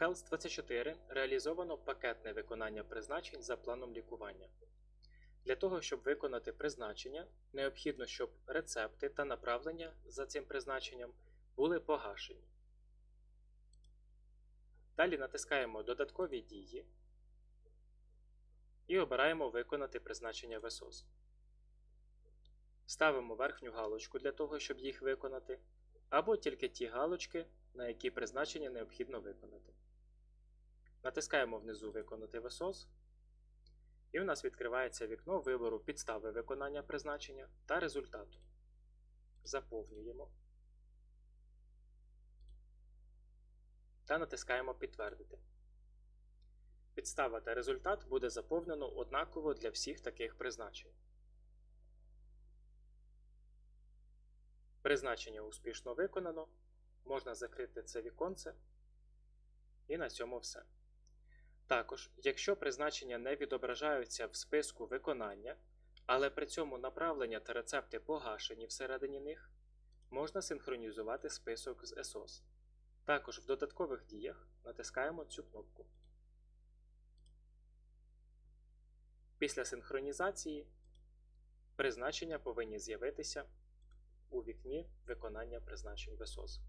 Health 24 реалізовано пакетне виконання призначень за планом лікування. Для того, щоб виконати призначення, необхідно, щоб рецепти та направлення за цим призначенням були погашені. Далі натискаємо Додаткові дії і обираємо Виконати призначення в ЕСОС. Ставимо верхню галочку для того, щоб їх виконати, або тільки ті галочки, на які призначення необхідно виконати. Натискаємо внизу Виконати в ЕСОС, і у нас відкривається вікно вибору підстави виконання призначення та результату. Заповнюємо та натискаємо Підтвердити. Підстава та результат буде заповнено однаково для всіх таких призначень. Призначення успішно виконано. Можна закрити це віконце. І на цьому все. Також, якщо призначення не відображаються в списку виконання, але при цьому направлення та рецепти погашені всередині них, можна синхронізувати список з ESOS. Також в додаткових діях натискаємо цю кнопку. Після синхронізації призначення повинні з'явитися у вікні виконання призначень в ESOS.